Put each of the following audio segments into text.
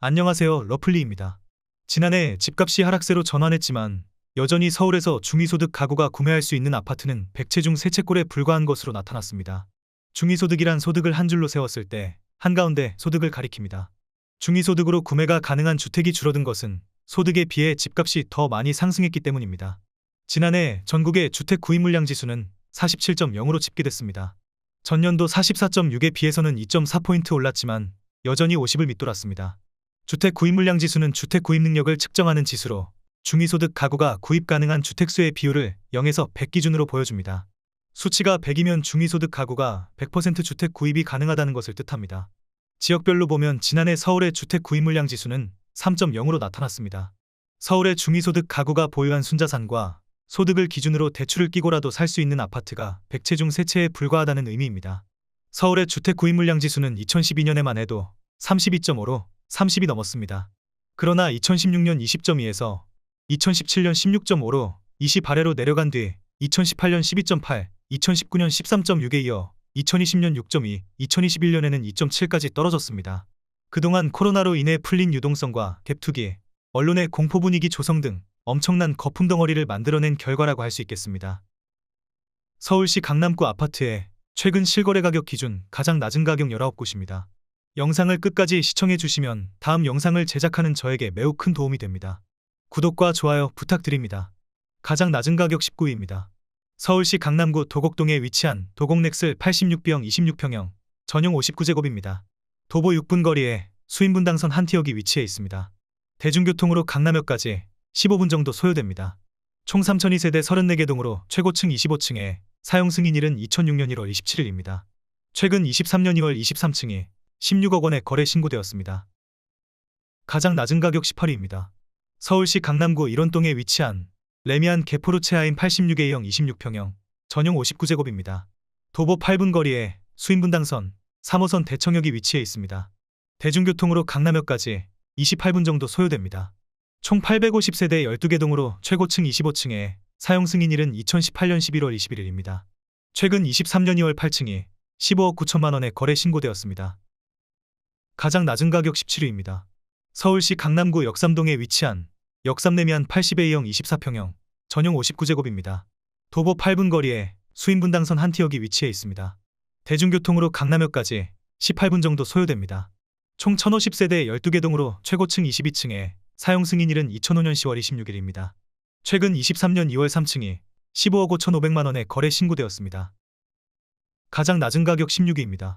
안녕하세요. 러플리입니다. 지난해 집값이 하락세로 전환했지만 여전히 서울에서 중위소득 가구가 구매할 수 있는 아파트는 100채 중 3채꼴에 불과한 것으로 나타났습니다. 중위소득이란 소득을 한 줄로 세웠을 때 한가운데 소득을 가리킵니다. 중위소득으로 구매가 가능한 주택이 줄어든 것은 소득에 비해 집값이 더 많이 상승했기 때문입니다. 지난해 전국의 주택 구입 물량 지수는 47.0으로 집계됐습니다. 전년도 44.6에 비해서는 2.4포인트 올랐지만 여전히 50을 밑돌았습니다. 주택 구입 물량 지수는 주택 구입 능력을 측정하는 지수로 중위소득 가구가 구입 가능한 주택수의 비율을 0에서 100 기준으로 보여줍니다. 수치가 100이면 중위소득 가구가 100% 주택 구입이 가능하다는 것을 뜻합니다. 지역별로 보면 지난해 서울의 주택 구입 물량 지수는 3.0으로 나타났습니다. 서울의 중위소득 가구가 보유한 순자산과 소득을 기준으로 대출을 끼고라도 살 수 있는 아파트가 100채 중 3채에 불과하다는 의미입니다. 서울의 주택 구입 물량 지수는 2012년에만 해도 32.5로 30이 넘었습니다. 그러나 2016년 20.2에서 2017년 16.5로 20 아래로 내려간 뒤 2018년 12.8, 2019년 13.6에 이어 2020년 6.2, 2021년에는 2.7까지 떨어졌습니다. 그동안 코로나로 인해 풀린 유동성과 갭투기, 언론의 공포 분위기 조성 등 엄청난 거품 덩어리를 만들어낸 결과라고 할 수 있겠습니다. 서울시 강남구 아파트의 최근 실거래 가격 기준 가장 낮은 가격 19곳입니다. 영상을 끝까지 시청해 주시면 다음 영상을 제작하는 저에게 매우 큰 도움이 됩니다. 구독과 좋아요 부탁드립니다. 가장 낮은 가격 19위입니다. 서울시 강남구 도곡동에 위치한 도곡넥슬 86B형 26평형 전용 59제곱입니다. 도보 6분 거리에 수인분당선 한 티역이 위치해 있습니다. 대중교통으로 강남역까지 15분 정도 소요됩니다. 총 3,002세대 34개 동으로 최고층 25층에 사용 승인일은 2006년 1월 27일입니다. 최근 23년 2월 23층이 16억 원에 거래 신고되었습니다. 가장 낮은 가격 18위입니다. 서울시 강남구 일원동에 위치한 레미안 개포르체아인 86A형 26평형 전용 59제곱입니다. 도보 8분 거리에 수인분당선 3호선 대청역이 위치해 있습니다. 대중교통으로 강남역까지 28분 정도 소요됩니다. 총 850세대 12개 동으로 최고층 25층에 사용 승인일은 2018년 11월 21일입니다. 최근 23년 2월 8층이 15억 9천만 원에 거래 신고되었습니다. 가장 낮은 가격 17위입니다. 서울시 강남구 역삼동에 위치한 역삼내면 80A형 24평형 전용 59제곱입니다. 도보 8분 거리에 수인분당선 한 티역이 위치해 있습니다. 대중교통으로 강남역까지 18분 정도 소요됩니다. 총 1050세대 12개 동으로 최고층 22층에 사용 승인일은 2005년 10월 26일입니다. 최근 23년 2월 3층이 15억 5천5백만 원에 거래 신고되었습니다. 가장 낮은 가격 16위입니다.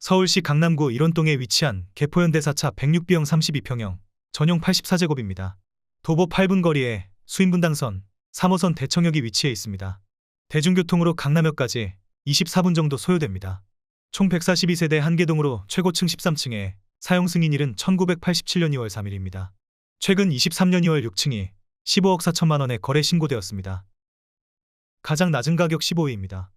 서울시 강남구 일원동에 위치한 개포현대사차 106B형 32평형 전용 84제곱입니다. 도보 8분 거리에 수인분당선 3호선 대청역이 위치해 있습니다. 대중교통으로 강남역까지 24분 정도 소요됩니다. 총 142세대 1개 동으로 최고층 13층에 사용 승인일은 1987년 2월 3일입니다. 최근 23년 2월 6층이 15억 4천만 원에 거래 신고되었습니다. 가장 낮은 가격 15위입니다.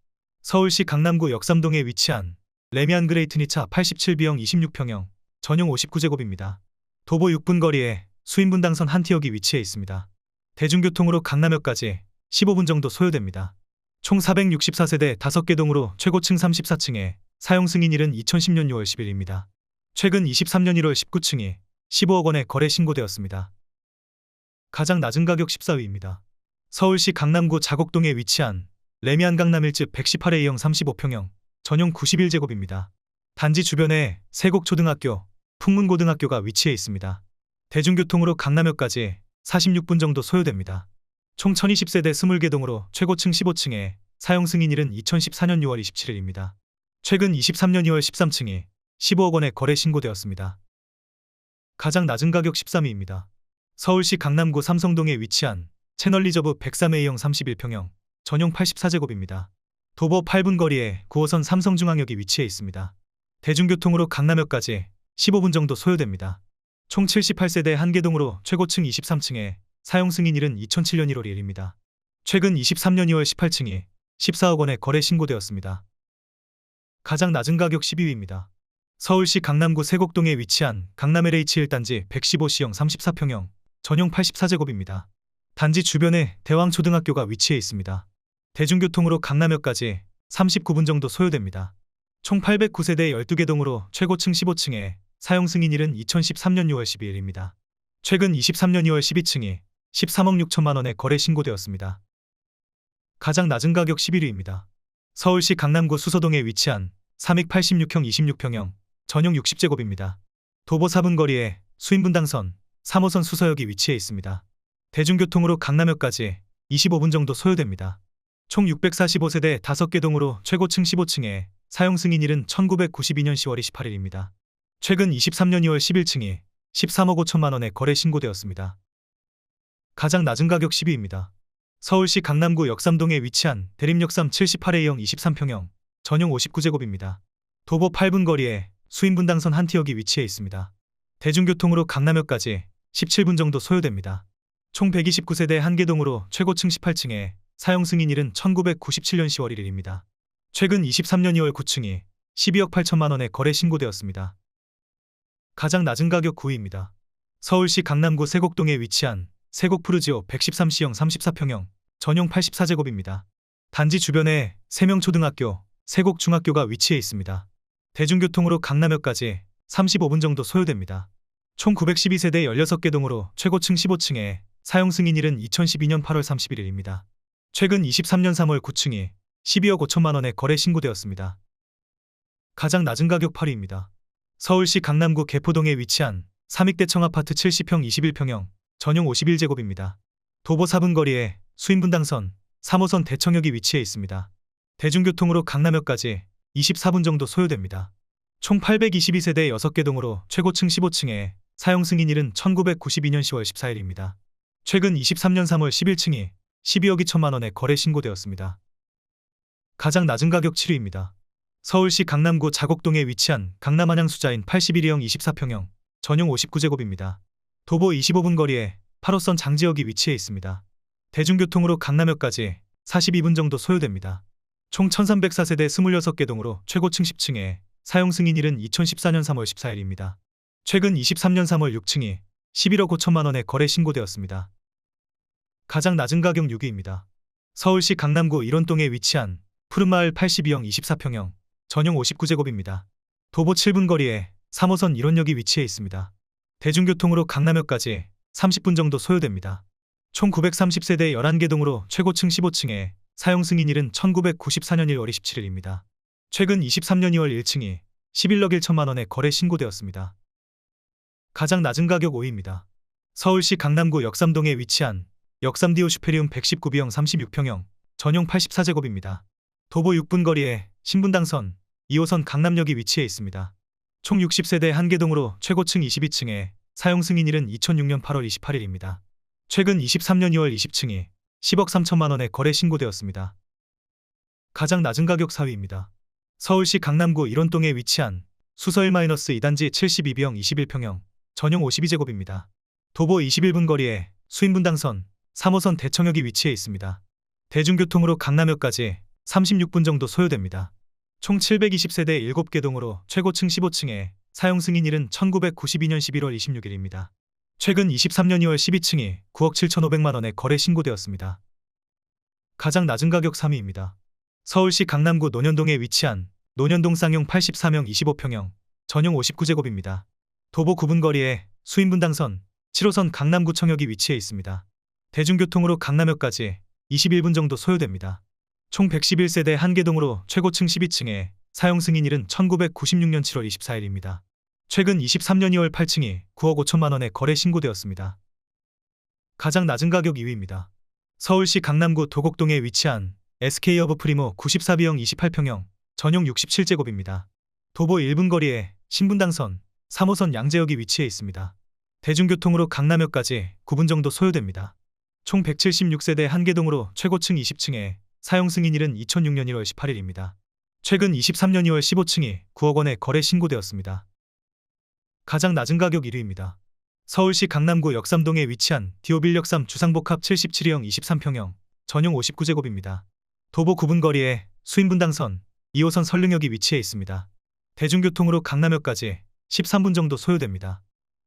서울시 강남구 역삼동에 위치한 레미안 그레이트니차 87B형 26평형 전용 59제곱입니다. 도보 6분 거리에 수인분당선 한 티역이 위치해 있습니다. 대중교통으로 강남역까지 15분 정도 소요됩니다. 총 464세대 5개 동으로 최고층 34층에 사용 승인일은 2010년 6월 10일입니다. 최근 23년 1월 19층이 15억 원에 거래 신고되었습니다. 가장 낮은 가격 14위입니다. 서울시 강남구 자곡동에 위치한 레미안 강남 1집 118A형 35평형 전용 91제곱입니다. 단지 주변에 세곡초등학교, 풍문고등학교가 위치해 있습니다. 대중교통으로 강남역까지 46분 정도 소요됩니다. 총 1020세대 20개 동으로 최고층 15층에 사용 승인일은 2014년 6월 27일입니다. 최근 23년 2월 13층이 15억 원에 거래 신고되었습니다. 가장 낮은 가격 13위입니다. 서울시 강남구 삼성동에 위치한 채널 리저브 103A형 31평형 전용 84제곱입니다. 도보 8분 거리에 9호선 삼성중앙역이 위치해 있습니다. 대중교통으로 강남역까지 15분 정도 소요됩니다. 총 78세대 한개 동으로 최고층 23층에 사용 승인일은 2007년 1월 1일입니다. 최근 23년 2월 18층이 14억 원에 거래 신고되었습니다. 가장 낮은 가격 12위입니다. 서울시 강남구 세곡동에 위치한 강남 LH 1단지 115C형 34평형 전용 84제곱입니다. 단지 주변에 대왕초등학교가 위치해 있습니다. 대중교통으로 강남역까지 39분 정도 소요됩니다. 총 809세대 12개 동으로 최고층 15층에 사용 승인일은 2013년 6월 12일입니다. 최근 23년 2월 12층이 13억 6천만 원에 거래 신고되었습니다. 가장 낮은 가격 11위입니다. 서울시 강남구 수서동에 위치한 386형 26평형 전용 60제곱입니다. 도보 4분 거리에 수인분당선 3호선 수서역이 위치해 있습니다. 대중교통으로 강남역까지 25분 정도 소요됩니다. 총 645세대 5개 동으로 최고층 15층에 사용 승인일은 1992년 10월 28일입니다. 최근 23년 2월 11층이 13억 5천만 원에 거래 신고되었습니다. 가장 낮은 가격 10위입니다. 서울시 강남구 역삼동에 위치한 대림역삼 78A형 23평형 전용 59제곱입니다. 도보 8분 거리에 수인분당선 한 티역이 위치해 있습니다. 대중교통으로 강남역까지 17분 정도 소요됩니다. 총 129세대 한개동으로 최고층 18층에 사용 승인일은 1997년 10월 1일입니다. 최근 23년 2월 9층이 12억 8천만 원에 거래 신고되었습니다. 가장 낮은 가격 9위입니다. 서울시 강남구 세곡동에 위치한 세곡 푸르지오 113C형 34평형 전용 84제곱입니다. 단지 주변에 세명초등학교, 세곡중학교가 위치해 있습니다. 대중교통으로 강남역까지 35분 정도 소요됩니다. 총 912세대 16개 동으로 최고층 15층에 사용 승인일은 2012년 8월 31일입니다. 최근 23년 3월 9층이 12억 5천만 원에 거래 신고되었습니다. 가장 낮은 가격 8위입니다. 서울시 강남구 개포동에 위치한 삼익대청 아파트 70평 21평형 전용 51제곱입니다. 도보 4분 거리에 수인분당선 3호선 대청역이 위치해 있습니다. 대중교통으로 강남역까지 24분 정도 소요됩니다. 총 822세대 6개 동으로 최고층 15층에 사용 승인일은 1992년 10월 14일입니다. 최근 23년 3월 11층이 12억 2천만 원에 거래 신고되었습니다. 가장 낮은 가격 7위입니다. 서울시 강남구 자곡동에 위치한 강남안양 수자인 81형 24평형 전용 59제곱입니다. 도보 25분 거리에 8호선 장지역이 위치해 있습니다. 대중교통으로 강남역까지 42분 정도 소요됩니다. 총 1304세대 26개 동으로 최고층 10층에 사용 승인일은 2014년 3월 14일입니다. 최근 23년 3월 6층이 11억 5천만 원에 거래 신고되었습니다. 가장 낮은 가격 6위입니다. 서울시 강남구 일원동에 위치한 푸른마을 82형 24평형 전용 59제곱입니다. 도보 7분 거리에 3호선 일원역이 위치해 있습니다. 대중교통으로 강남역까지 30분 정도 소요됩니다. 총 930세대 11개 동으로 최고층 15층에 사용 승인일은 1994년 1월 27일입니다. 최근 23년 2월 1층이 11억 1천만 원에 거래 신고되었습니다. 가장 낮은 가격 5위입니다. 서울시 강남구 역삼동에 위치한 역삼디오 슈페리움 119B형 36평형 전용 84제곱입니다. 도보 6분 거리에 신분당선 2호선 강남역이 위치해 있습니다. 총 60세대 한개동으로 최고층 22층에 사용 승인일은 2006년 8월 28일입니다. 최근 23년 2월 20층이 10억 3천만 원에 거래 신고되었습니다. 가장 낮은 가격 4위입니다. 서울시 강남구 일원동에 위치한 수서 1-2단지 72비형 21평형 전용 52제곱입니다. 도보 21분 거리에 수인분당선 3호선 대청역이 위치해 있습니다. 대중교통으로 강남역까지 36분 정도 소요됩니다. 총 720세대 7개 동으로 최고층 15층에 사용 승인일은 1992년 11월 26일입니다. 최근 23년 2월 12층이 9억 7천5백만 원에 거래 신고되었습니다. 가장 낮은 가격 3위입니다. 서울시 강남구 논현동에 위치한 논현동 쌍용 83형 25평형 전용 59제곱입니다. 도보 9분 거리에 수인분당선 7호선 강남구청역이 위치해 있습니다. 대중교통으로 강남역까지 21분 정도 소요됩니다. 총 111세대 한개동으로 최고층 12층에 사용 승인일은 1996년 7월 24일입니다. 최근 23년 2월 8층이 9억 5천만 원에 거래 신고되었습니다. 가장 낮은 가격 2위입니다. 서울시 강남구 도곡동에 위치한 SK 어브 프리모 94B형 28평형 전용 67제곱입니다. 도보 1분 거리에 신분당선 3호선 양재역이 위치해 있습니다. 대중교통으로 강남역까지 9분 정도 소요됩니다. 총 176세대 한개동으로 최고층 20층에 사용 승인일은 2006년 1월 18일입니다. 최근 23년 2월 15층이 9억 원에 거래 신고되었습니다. 가장 낮은 가격 1위입니다. 서울시 강남구 역삼동에 위치한 디오빌 역삼 주상복합 77형 23평형 전용 59제곱입니다. 도보 9분 거리에 수인분당선 2호선 설릉역이 위치해 있습니다. 대중교통으로 강남역까지 13분 정도 소요됩니다.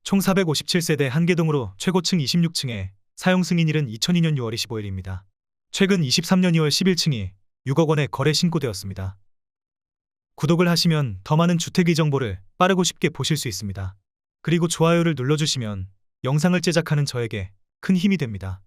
총 457세대 한개동으로 최고층 26층에 사용 승인일은 2002년 6월 25일입니다. 최근 23년 2월 11층이 6억 원에 거래 신고되었습니다. 구독을 하시면 더 많은 주택의 정보를 빠르고 쉽게 보실 수 있습니다. 그리고 좋아요를 눌러주시면 영상을 제작하는 저에게 큰 힘이 됩니다.